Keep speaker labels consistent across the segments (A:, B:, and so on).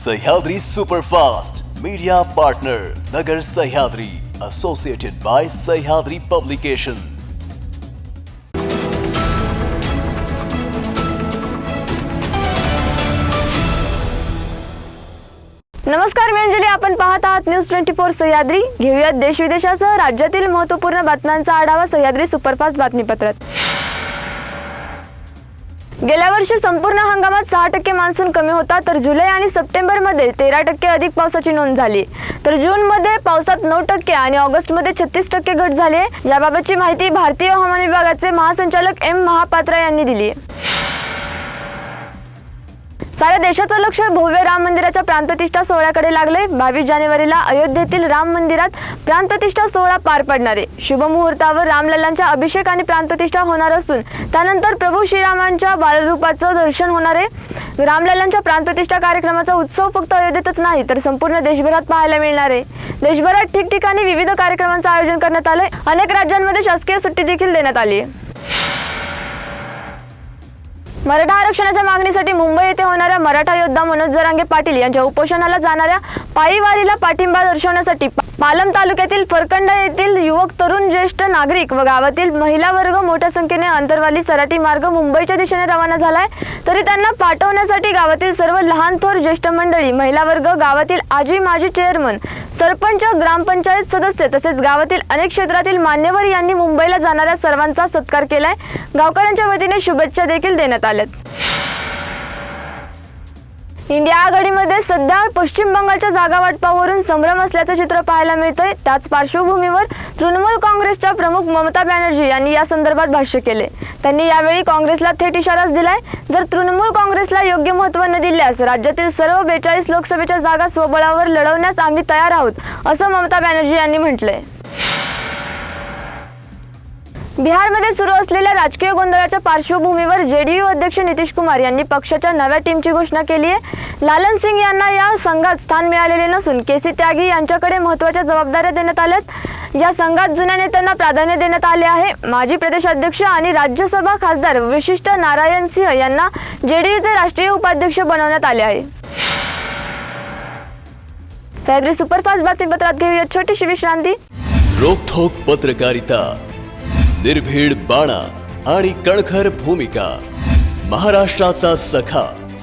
A: Sahyadri superfast media partner Nagar Sahyadri associated by Sahyadri publication
B: नमस्कार मी अंजली. आपण पाहत आहात न्यूज ट्वेंटी फोर सह्याद्री. घेऊयात देश विदेशासह राज्यातील महत्त्वपूर्ण बातम्यांचा आढावा सह्याद्री सुपरफास्ट बातमीपत्रात. गेल्या वर्षी संपूर्ण हंगामात सहा टक्के मान्सून कमी होता तर जुलै आणि सप्टेंबरमध्ये तेरा टक्के अधिक पावसाची नोंद झाली. तर जूनमध्ये पावसात नऊ टक्के आणि ऑगस्टमध्ये छत्तीस टक्के घट झाली याबाबतची माहिती भारतीय हवामान विभागाचे महासंचालक एम महापात्रा यांनी दिली आहे. साऱ्या देशाचं लक्ष भव्य राम मंदिराच्या प्रांतप्रतिष्ठा सोहळ्याकडे लागले. बावीस जानेवारीला अयोध्येतील राम मंदिरात प्रांतप्रतिष्ठा सोहळा पार पडणार. आहे शुभ रामलल्लांच्या अभिषेक आणि प्रांतप्रतिष्ठा होणार असून त्यानंतर प्रभू श्रीरामांच्या बालरूपाचं दर्शन होणार. आहे रामलल्लांच्या प्रांतप्रतिष्ठा कार्यक्रमाचा उत्सव फक्त अयोध्येतच नाही तर संपूर्ण देशभरात पाहायला मिळणार. आहे देशभरात ठिकठिकाणी विविध कार्यक्रमांचं आयोजन करण्यात आलंय. अनेक राज्यांमध्ये शासकीय सुट्टी देखील देण्यात आली आहे मराठा आरक्षणाच्या मागणीसाठी मुंबई येथे होणाऱ्या मराठा योद्धा मनोज जरांगे पाटील यांच्या उपोषणाला जाणाऱ्या पायीवारीला पाठिंबा दर्शवण्यासाठी पालम तालुक्यातील फरकंडा येथील युवक तरुण ज्येष्ठ नागरिक व गावातील महिला वर्ग मोठ्या संख्येने अंतरवाली सराटी मार्ग मुंबईच्या दिशेने रवाना झालाय. तरी त्यांना पाठवण्यासाठी गावातील सर्व लहान थोर ज्येष्ठ मंडळी महिला वर्ग गावातील आजी माजी चेअरमन सरपंच ग्रामपंचायत सदस्य तसेच गावातील अनेक क्षेत्रातील मान्यवर यांनी मुंबईला जाणाऱ्या सर्वांचा सत्कार केलाय. गावकऱ्यांच्या वतीने शुभेच्छा देखील देण्यात आल्यात. इंडिया आघाडीमध्ये सध्या पश्चिम बंगालच्या जागा वाटपावरून संभ्रम असल्याचं चित्र पाहायला मिळतंय. त्याच पार्श्वभूमीवर तृणमूल काँग्रेसच्या प्रमुख ममता बॅनर्जी यांनी या संदर्भात भाष्य केले त्यांनी यावेळी काँग्रेसला थेट इशाराच दिलाय. जर तृणमूल काँग्रेसला योग्य महत्त्व न दिल्यास राज्यातील सर्व बेचाळीस लोकसभेच्या जागा स्वबळावर लढवण्यास आम्ही तयार आहोत असं ममता बॅनर्जी यांनी म्हटलंय. बिहारमध्ये सुरू असलेल्या राजकीय गोंधळाच्या पार्श्वभूमीवर जेडीयू अध्यक्ष नितीश कुमार यांनी पक्षाच्या नव्या टीमची घोषणा केली आहे लालन सिंग यांना या संघात स्थान मिळालेले नसून केसी त्यागी यांच्याकडे महत्त्वाच्या जबाबदाऱ्या देण्यात आल्यात. या संघात जुन्या नेत्यांना प्राधान्य देण्यात आले आहे. माजी प्रदेशाध्यक्ष आणि राज्यसभा खासदार विशिष्ट नारायण सिंह यांना जेडीयूचे राष्ट्रीय उपाध्यक्ष बनवण्यात आले आहे. सह्याद्री सुपरफास्ट बातमीपत्रात घेऊया छोटीशी विश्रांती.
A: रोखोक पत्रकारिता निर्भीड बाणा आणि कणखर भूमिका महाराष्ट्राचा सखा.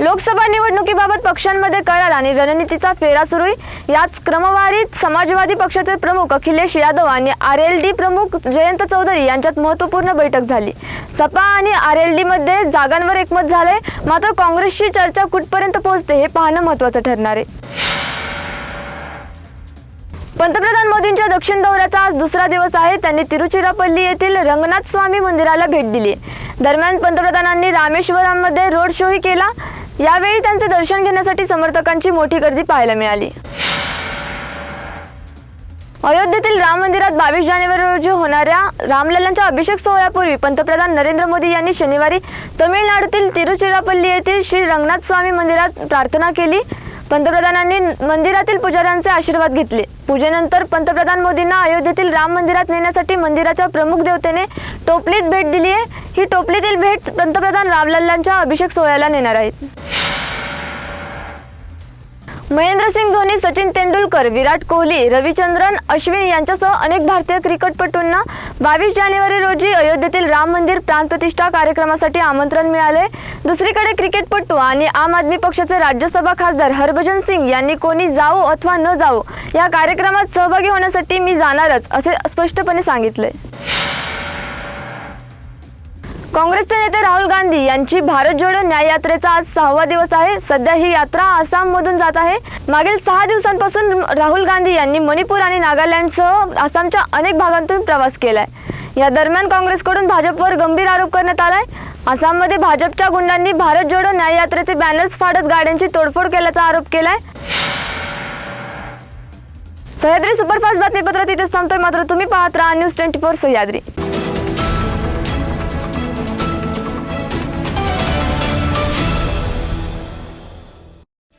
B: लोकसभा निवडणुकीबाबत पक्षांमध्ये करार आणि रणनीतीचा फेरा सुरू याच क्रमवारीत समाजवादी पक्षाचे प्रमुख अखिलेश यादव आणि आर एल डी प्रमुख जयंत चौधरी यांच्यात महत्त्वपूर्ण बैठक झाली. सपा आणि आर एल डी मध्ये जागांवर एकमत झाले मात्र काँग्रेसची चर्चा कुठपर्यंत पोहोचते हे पाहणं महत्त्वाचं ठरणार आहे. पंतप्रधान मोदींच्या दक्षिण दौऱ्याचा आज दुसरा दिवस आहे. त्यांनी तिरुचिरापल्ली येथील रंगनाथ स्वामी मंदिराला भेट दिली. दरम्यान पंतप्रधानांनी रामेश्वरममध्ये रोड शोही केला. यावेळी त्यांचे दर्शन घेण्यासाठी समर्थकांची मोठी गर्दी पाहायला मिळाली. अयोध्येतील राम मंदिरात बावीस जानेवारी रोजी होणाऱ्या रामलल्लांच्या अभिषेक सोहळ्यापूर्वी पंतप्रधान नरेंद्र मोदी यांनी शनिवारी तमिळनाडूतील तिरुचिरापल्ली येथील श्री रंगनाथ स्वामी मंदिरात प्रार्थना केली. पंतप्रधानांनी मंदिरातील पुजाऱ्यांचे आशीर्वाद घेतले. पूजेनंतर पंतप्रधान मोदींना अयोध्येतील राम मंदिरात नेण्यासाठी मंदिराच्या प्रमुख देवतेने टोपलीत भेट दिली आहे ही टोपलीतील भेट पंतप्रधान रामलल्लांच्या अभिषेक सोहळ्याला नेणार आहेत. महेंद्रसिंग धोनी सचिन तेंडुलकर विराट कोहली रविचंद्रन अश्विन यांच्यासह अनेक भारतीय क्रिकेटपटूंना बावीस जानेवारी रोजी अयोध्येतील राम मंदिर प्राणप्रतिष्ठा कार्यक्रमासाठी आमंत्रण मिळाले. दुसरीकडे क्रिकेटपटू आणि आम आदमी पक्षाचे राज्यसभा खासदार हरभजन सिंग यांनी कोणी जावो अथवा न जावो या कार्यक्रमात सहभागी होण्यासाठी मी जाणारच असे स्पष्टपणे सांगितले. काँग्रेसचे नेते राहुल गांधी यांची भारत जोडो न्याय यात्रेचा आज सहावा दिवस आहे. सध्या ही यात्रा आसाममधून जात आहे. मागील सहा दिवसांपासून राहुल गांधी यांनी मणिपूर आणि नागालँडसह आसामच्या अनेक भागांतून प्रवास केलाय. या दरम्यान काँग्रेसकडून भाजपवर गंभीर आरोप करण्यात आलाय. आसाममध्ये भाजपच्या गुंडांनी भारत जोडो न्याय यात्रेचे बॅनर्स फाडत गाड्यांची तोडफोड केल्याचा आरोप केलाय. सह्याद्री सुपरफास्ट बातमीपत्र तिथेच थांबतोय. मात्र तुम्ही पाहत राहा न्यूज ट्वेंटी फोर सह्याद्री.